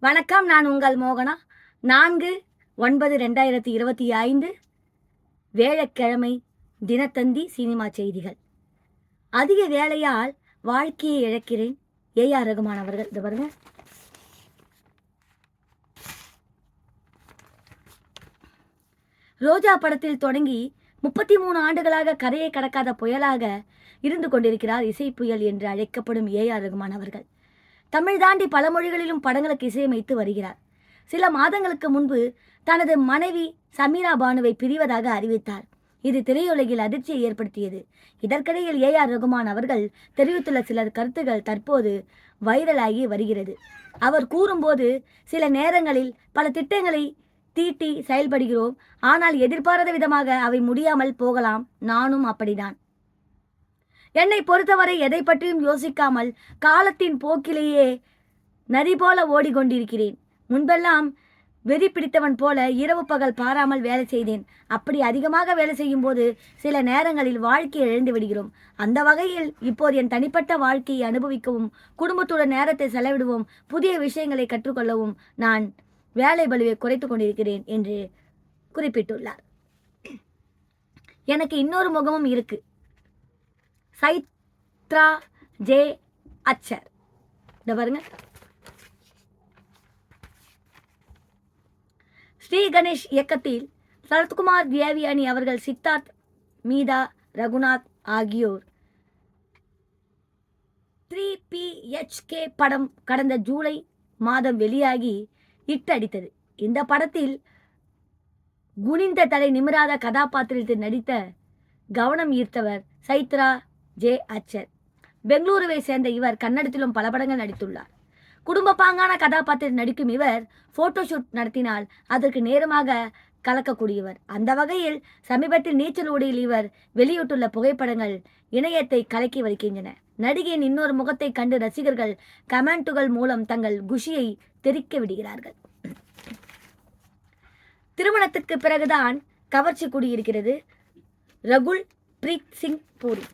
வணக்கம் நான் உங்கள் மோகனா. நான்கு ஒன்பது ரெண்டாயிரத்தி இருபத்தி ஐந்து வேழக்கிழமை தினத்தந்தி சினிமா செய்திகள். அதிக வேலையால் வாழ்க்கையை இழக்கிறேன். ஏஆர் ரகுமான் அவர்கள் இது பாருங்க. ரோஜா படத்தில் தொடங்கி முப்பத்தி மூணு ஆண்டுகளாக கரையை கடக்காத புயலாக இருந்து கொண்டிருக்கிறார் இசை புயல் என்று அழைக்கப்படும் ஏஆர் ரகுமான் அவர்கள். தமிழ் தாண்டி பல மொழிகளிலும் படங்களுக்கு இசையமைத்து வருகிறார். சில மாதங்களுக்கு முன்பு தனது மனைவி சமீரா பானுவை பிரிவதாக அறிவித்தார். இது திரையுலகில் அதிர்ச்சியை ஏற்படுத்தியது. இதற்கிடையில் ஏ ஆர் ரகுமான் அவர்கள் தெரிவித்துள்ள சில கருத்துகள் தற்போது வைரலாகி வருகிறது. அவர் கூறும்போது சில நேரங்களில் பல திட்டங்களை தீட்டி செயல்படுகிறோம். ஆனால் எதிர்பாராத விதமாக அவை முடியாமல் போகலாம். நானும் அப்படிதான். என்னை பொறுத்தவரை எதை பற்றியும் யோசிக்காமல் காலத்தின் போக்கிலேயே நதி போல ஓடிக்கொண்டிருக்கிறேன். முன்பெல்லாம் வெறி பிடித்தவன் போல இரவு பகல் பாராமல் வேலை செய்தேன். அப்படி அதிகமாக வேலை செய்யும் போது சில நேரங்களில் வாழ்க்கையை இழந்து விடுகிறோம். அந்த வகையில் இப்போது என் தனிப்பட்ட வாழ்க்கையை அனுபவிக்கவும் குடும்பத்துடன் நேரத்தை செலவிடுவோம் புதிய விஷயங்களை கற்றுக்கொள்ளவும் நான் வேலை பலுவை குறைத்து கொண்டிருக்கிறேன் என்று குறிப்பிட்டுள்ளார். எனக்கு இன்னொரு முகமும் இருக்கு. சைத்ரா ஜே அச்சர். இந்த பாருங்க. ஸ்ரீ கணேஷ் இயக்கத்தில் சரத்குமார் தேவியானி அவர்கள் சித்தார்த் மீதா ரகுநாத் ஆகியோர். த்ரீ பி கே படம் கடந்த ஜூலை மாதம் வெளியாகி இட்டடித்தது அடித்தது. இந்த படத்தில் குனிந்த தலை நிமிராத கதாபாத்திரத்தில் நடித்த கவனம் ஈர்த்தவர் சைத்ரா ஜே அச்சர். பெங்களூருவை சேர்ந்த இவர் கன்னடத்திலும் பல படங்கள் நடித்துள்ளார். குடும்ப பாங்கான கதாபாத்திரம் நடிக்கும் இவர் போட்டோஷூட் நடத்தினால் அதற்கு நேரமாக கலக்கக்கூடியவர். அந்த வகையில் சமீபத்தில் நீச்சல் உடையில் இவர் வெளியிட்டுள்ள புகைப்படங்கள் இணையத்தை கலக்கி வருகின்றன. நடிகையின் இன்னொரு முகத்தை கண்டு ரசிகர்கள் கமெண்ட்டுகள் மூலம் தங்கள் குஷியை தெரிக்க விடுகிறார்கள். திருமணத்துக்கு பிறகுதான் கவர்ச்சி கூடியிருக்கிறது ரகுல் பிரீத் சிங் பூரி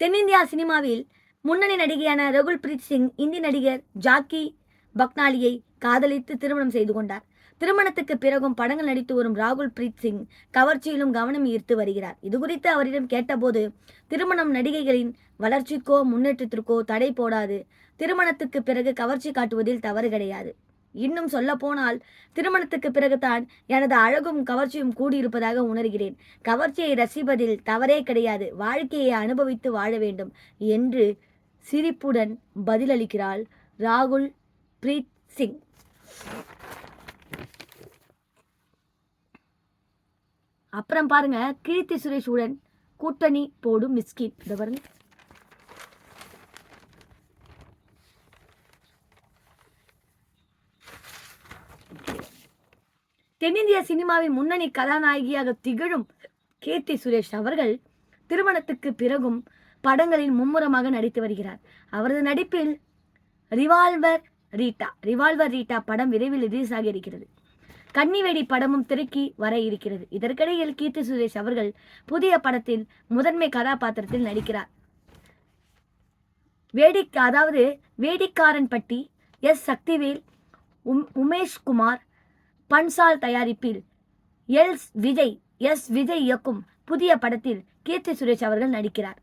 தென்னிந்தியா சினிமாவில் முன்னணி நடிகையான ரகுல் பிரீத் சிங் இந்தி நடிகர் ஜாக்கி பக்னாலியை காதலித்து திருமணம் செய்து கொண்டார். திருமணத்துக்கு பிறகும் படங்கள் நடித்து வரும் ராகுல் பிரீத் சிங் கவர்ச்சியிலும் கவனம் ஈர்த்து வருகிறார். இதுகுறித்து அவரிடம் கேட்டபோது திருமணம் நடிகைகளின் வளர்ச்சிக்கோ முன்னேற்றத்திற்கோ தடை போடாது. திருமணத்துக்கு பிறகு கவர்ச்சி காட்டுவதில் தவறு கிடையாது. இன்னும் சொல்ல போனால் திருமணத்துக்கு பிறகுதான் எனது அழகும் கவர்ச்சியும் கூடியிருப்பதாக உணர்கிறேன். கவர்ச்சியை ரசிப்பதில் தவறே கிடையாது. வாழ்க்கையை அனுபவித்து வாழ வேண்டும் என்று சிரிப்புடன் பதிலளிக்கிறாள் ராகுல் பிரீத் சிங். அப்புறம் பாருங்க கீர்த்தி சுரேஷுடன் கூட்டணி போடும் மிஸ்கின். இதை பாருங்க. தென்னிந்திய சினிமாவின் முன்னணி கதாநாயகியாக திகழும் கீர்த்தி சுரேஷ் அவர்கள் திருமணத்துக்கு பிறகும் படங்களில் மும்முரமாக நடித்து வருகிறார். அவரது நடிப்பில் ரிவால்வர் ரீட்டா ரிவால்வர் ரீட்டா படம் விரைவில் ரிலீஸ் ஆகி இருக்கிறது. கன்னிவேடி படமும் திருக்கி வர இருக்கிறது. இதற்கிடையில் கீர்த்தி சுரேஷ் அவர்கள் புதிய படத்தில் முதன்மை கதாபாத்திரத்தில் நடிக்கிறார். வேடிக் அதாவது வேடிக்காரன் பட்டி எஸ். சக்திவேல் உம் உமேஷ் குமார் பன்சால் தயாரிப்பில் எல்ஸ் விஜய் எஸ் விஜய் இயக்கும் புதிய படத்தில் கீர்த்தி சுரேஷ் அவர்கள் நடிக்கிறார்.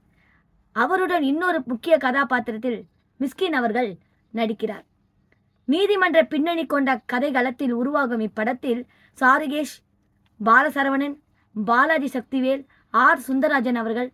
அவருடன் இன்னொரு முக்கிய கதாபாத்திரத்தில் மிஸ்கின் அவர்கள் நடிக்கிறார். நீதிமன்ற பின்னணி கொண்ட கதைகளத்தில் உருவாகும் இப்படத்தில் சாருகேஷ் பாலசரவணன் பாலாஜி சக்திவேல் ஆர் சுந்தரராஜன் அவர்கள்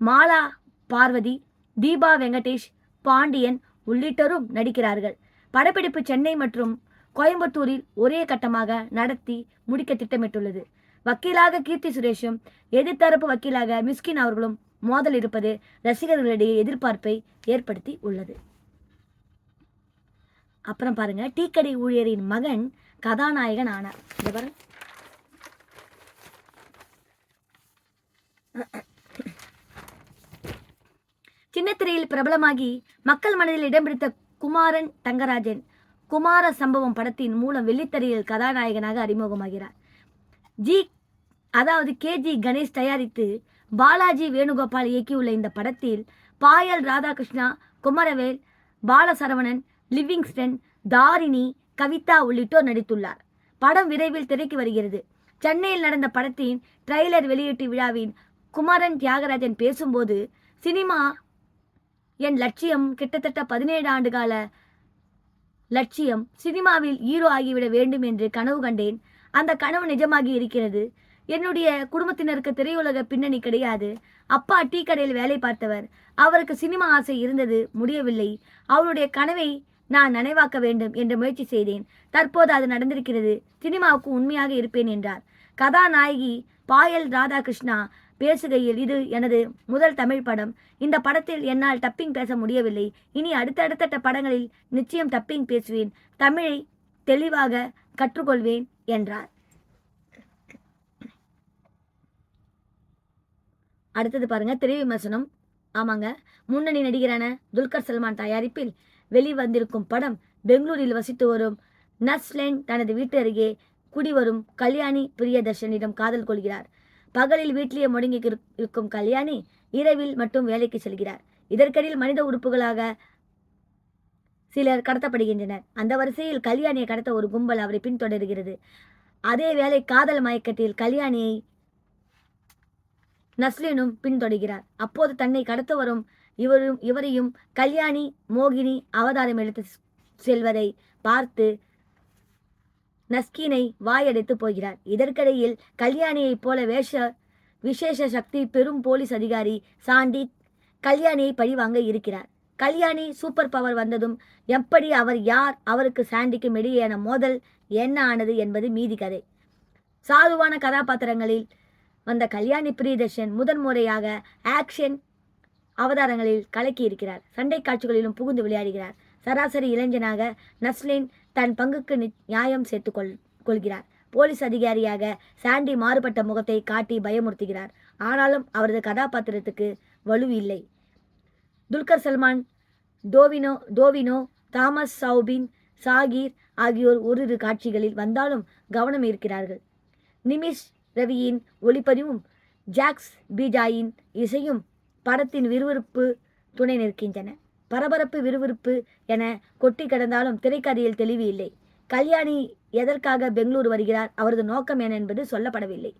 மாலா பார்வதி தீபா வெங்கடேஷ் பாண்டியன் உள்ளிட்டோரும் நடிக்கிறார்கள். படப்பிடிப்பு சென்னை மற்றும் கோயம்புத்தூரில் ஒரே கட்டமாக நடத்தி முடிக்க திட்டமிட்டுள்ளது. வக்கீலாக கீர்த்தி சுரேஷும் எதிர்த்தரப்பு வக்கீலாக மிஸ்கின் அவர்களும் மோதல் இருப்பது ரசிகர்களிடையே எதிர்பார்ப்பை ஏற்படுத்தி உள்ளது. அப்புறம் பாருங்க டீக்கடை ஊழியரின் மகன் கதாநாயகன் ஆனார் இந்த பாருங்க. சின்னத்திரையில் பிரபலமாகி மக்கள் மனதில் இடம் பிடித்த குமாரன் தங்கராஜன் குமார சம்பவம் படத்தின் மூலம் வெள்ளித்தரையில் கதாநாயகனாக அறிமுகமாகிறார். ஜி அதாவது கே ஜி கணேஷ் தயாரித்து பாலாஜி வேணுகோபால் இயக்கியுள்ள இந்த படத்தில் பாயல் ராதாகிருஷ்ணா குமரவேல் பாலசரவணன் லிவிங்ஸ்டன் தாரிணி கவிதா உள்ளிட்டோர் நடித்துள்ளார். படம் விரைவில் திரைக்கு வருகிறது. சென்னையில் நடந்த படத்தின் ட்ரெய்லர் வெளியீட்டு விழாவின் குமரன் தியாகராஜன் பேசும்போது சினிமா என் லட்சியம் கிட்டத்தட்ட பதினேழு ஆண்டு கால லட்சியம் சினிமாவில் ஹீரோ ஆகிவிட வேண்டும் என்று கனவு கண்டேன். அந்த கனவு நிஜமாகி இருக்கிறது. என்னுடைய குடும்பத்தினருக்கு திரையுலக பின்னணி கிடையாது. அப்பா டீ கடையில் வேலை பார்த்தவர். அவருக்கு சினிமா ஆசை இருந்தது. முடியவில்லை. அவருடைய கனவை நான் நனைவாக்க வேண்டும் என்று முயற்சி செய்தேன். தற்போது அது நடந்திருக்கிறது. சினிமாவுக்கு உண்மையாக இருப்பேன் என்றார். கதாநாயகி பாயல் ராதாகிருஷ்ணா பேசுகையில் இது எனது முதல் தமிழ் படம். இந்த படத்தில் என்னால் டப்பிங் பேச முடியவில்லை. இனி அடுத்தடுத்த படங்களில் நிச்சயம் டப்பிங் பேசுவேன். தமிழை தெளிவாக கற்றுக்கொள்வேன் என்றார். அடுத்தது பாருங்க திரை விமர்சனம். ஆமாங்க. முன்னணி நடிகரான துல்கர் சல்மான் தயாரிப்பில் வெளிவந்திருக்கும் படம் பெங்களூரில் வசித்து வரும் நஸ்லேன் தனது வீட்டு அருகே குடிவரும் கல்யாணி பிரியதர்ஷனிடம் காதல் கொள்கிறார். பகலில் வீட்டிலேயே முடங்கி இருக்கும் கல்யாணி இரவில் மட்டும் வேலைக்கு செல்கிறார். இதற்கிடையில் மனித உறுப்புகளாக சிலர் கடத்தப்படுகின்றனர். அந்த வரிசையில் கல்யாணியை கடத்த ஒரு கும்பல் அவரை பின்தொடர்கிறது. அதே வேளை காதல் மயக்கத்தில் கல்யாணியை நஸ்லினும் பின்தொடர்கிறார். அப்போது தன்னை கடத்த வரும் இவரும் இவரையும் கல்யாணி மோகினி அவதாரம் எடுத்து செல்வதை பார்த்து நஸ்கீனை வாயடைத்து போகிறார். இதற்கிடையில் கல்யாணியைப் போல வேஷ விசேஷ சக்தி பெரும் போலீஸ் அதிகாரி சாண்டி கல்யாணியை பழிவாங்க இருக்கிறார். கல்யாணி சூப்பர் பவர் வந்ததும் எப்படி அவர் யார் அவருக்கு சாண்டிக்கும் இடையேயான மோதல் என்ன ஆனது என்பது மீதி கதை. சாதுவான கதாபாத்திரங்களில் வந்த கல்யாணி பிரியதர்ஷன் முதன் முறையாக ஆக்ஷன் அவதாரங்களில் கலக்கி இருக்கிறார் சண்டை காட்சிகளிலும் புகுந்து விளையாடுகிறார். சராசரி இளைஞனாக நஸ்லின் தன் பங்குக்கு நி- நியாயம் சேர்த்து கொள் கொள்கிறார். போலீஸ் அதிகாரியாக சாண்டி மாறுபட்ட முகத்தை காட்டி பயமுறுத்துகிறார். ஆனாலும் அவரது கதாபாத்திரத்துக்கு வலு இல்லை. துல்கர் சல்மான் டோவினோ டோவினோ தாமஸ் சௌபின் சாகிர் ஆகியோர் ஓரிரு காட்சிகளில் வந்தாலும் கவனம் இருக்கிறார்கள் நிமிஷ் ரவியின் ஒளிப்பதிவும் ஜாக்ஸ் பீஜாயின் இசையும் படத்தின் விறுவிறுப்பு துணை நிற்கின்றன. பரபரப்பு விறுவிறுப்பு என கொட்டி கிடந்தாலும் திரைக்கதையில் தெளிவு இல்லை கல்யாணி எதற்காக பெங்களூர் வருகிறார் அவரது நோக்கம் என்ன என்பது சொல்லப்படவில்லை.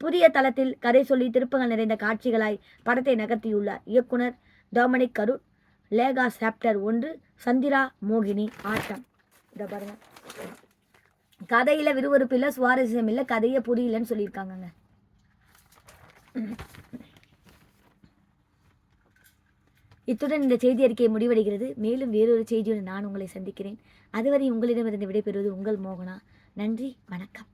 புதிய தளத்தில் கதை சொல்லி திருப்பங்கள் நிறைந்த காட்சிகளாய் படத்தை நகர்த்தியுள்ளார். இயக்குனர் டொமினிக் கருட் லேகா சாப்டர் ஒன்று சந்திரா மோகினி ஆட்டம். இதை பாருங்க. கதையில விறுவிறுப்பு இல்லை சுவாரஸ்யம் இல்லை கதையே புரியலன்னு சொல்லியிருக்காங்கங்க. இத்துடன் இந்த செய்தி அறிக்கை முடிவடைகிறது. மேலும் வேறொரு செய்தியுடன் நான் உங்களை சந்திக்கிறேன். அதுவரை உங்களிடமிருந்து விடைபெறுவது உங்கள் மோகனா. நன்றி வணக்கம்.